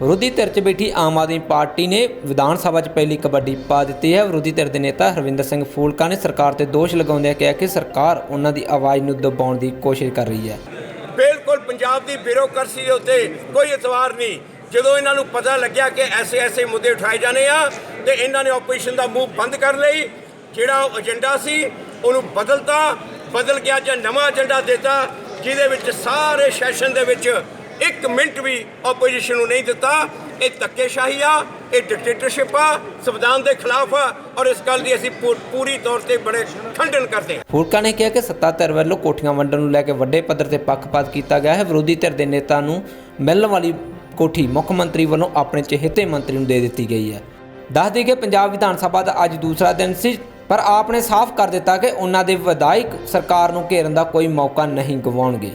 ਵਿਰੋਧੀ ਧਿਰ 'ਚ ਬੈਠੀ ਆਮ ਆਦਮੀ ਪਾਰਟੀ ਨੇ ਵਿਧਾਨ ਸਭਾ 'ਚ ਪਹਿਲੀ ਕਬੱਡੀ ਪਾ ਦਿੱਤੀ ਹੈ। ਵਿਰੋਧੀ ਧਿਰ ਦੇ ਨੇਤਾ ਹਰਵਿੰਦਰ ਸਿੰਘ ਫੂਲਕਾ ਨੇ ਸਰਕਾਰ ਤੇ ਦੋਸ਼ ਲਗਾਉਂਦਿਆਂ ਕਿਹਾ ਕਿ ਸਰਕਾਰ ਉਹਨਾਂ ਦੀ ਆਵਾਜ਼ ਨੂੰ ਦਬਾਉਣ ਦੀ ਕੋਸ਼ਿਸ਼ ਕਰ ਰਹੀ ਹੈ। ਬਿਲਕੁਲ ਪੰਜਾਬ ਦੀ ਬਿਊਰੋਕਰਸੀ ਦੇ ਉੱਤੇ ਕੋਈ ਇਤਵਾਰ ਨਹੀਂ। ਜਦੋਂ ਇਹਨਾਂ ਨੂੰ ਪਤਾ ਲੱਗਿਆ ਕਿ ਐਸੇ ਐਸੇ ਮੁੱਦੇ ਉਠਾਏ ਜਾਣੇ ਆ, ਤੇ ਇਹਨਾਂ ਨੇ ਆਪੋਜੀਸ਼ਨ ਦਾ ਮੂੰਹ ਬੰਦ ਕਰ ਲਈ। ਜਿਹੜਾ ਉਹ ਏਜੰਡਾ ਸੀ, ਉਹਨੂੰ ਬਦਲਤਾ। ਬਦਲ ਗਿਆ ਜਾਂ ਨਵਾਂ ਏਜੰਡਾ ਦਿੱਤਾ, ਜਿਹਦੇ ਵਿੱਚ ਸਾਰੇ ਸੈਸ਼ਨ ਦੇ ਵਿੱਚ ਇੱਕ ਮਿੰਟ ਵੀ ਆਪੋਜੀਸ਼ਨ ਨੂੰ ਨਹੀਂ ਦਿੱਤਾ। ਇਹ ਧੱਕੇਸ਼ਾਹੀ ਆ, ਇਹ ਡਿਕਟੇਟਰਸ਼ਿਪ ਆ, ਸੰਵਿਧਾਨ ਦੇ ਖਿਲਾਫ ਆ ਔਰ ਇਸ ਗੱਲ ਦੀ ਅਸੀਂ ਪੂਰੀ ਤੌਰ ਤੇ ਬੜੇ ਖੰਡਨ ਕਰਦੇ ਹਾਂ। ਫੂਲਕਾ ਨੇ ਕਿਹਾ ਕਿ ਸੱਤਾ ਵੱਲੋਂ ਕੋਠੀਆਂ ਵੰਡਣ ਨੂੰ ਲੈ ਕੇ ਵੱਡੇ ਪੱਧਰ ਤੇ ਪੱਖਪਾਤ ਕੀਤਾ ਗਿਆ ਹੈ। ਵਿਰੋਧੀ ਧਿਰ ਦੇ ਨੇਤਾ ਨੂੰ ਮਿਲਣ ਵਾਲੀ ਕੋਠੀ ਮੁੱਖ ਮੰਤਰੀ ਵੱਲੋਂ ਆਪਣੇ ਚਹੇਤੇ ਮੰਤਰੀ ਨੂੰ ਦੇ ਦਿੱਤੀ ਗਈ ਹੈ। ਦੱਸ ਦਈਏ ਕਿ ਪੰਜਾਬ ਵਿਧਾਨ ਸਭਾ ਦਾ ਅੱਜ ਦੂਸਰਾ ਦਿਨ ਸੀ, ਪਰ ਆਪ ਨੇ ਸਾਫ਼ ਕਰ ਦਿੱਤਾ ਕਿ ਉਹਨਾਂ ਦੇ ਵਿਧਾਇਕ ਸਰਕਾਰ ਨੂੰ ਘੇਰਨ ਦਾ ਕੋਈ ਮੌਕਾ ਨਹੀਂ ਗਵਾਉਣਗੇ।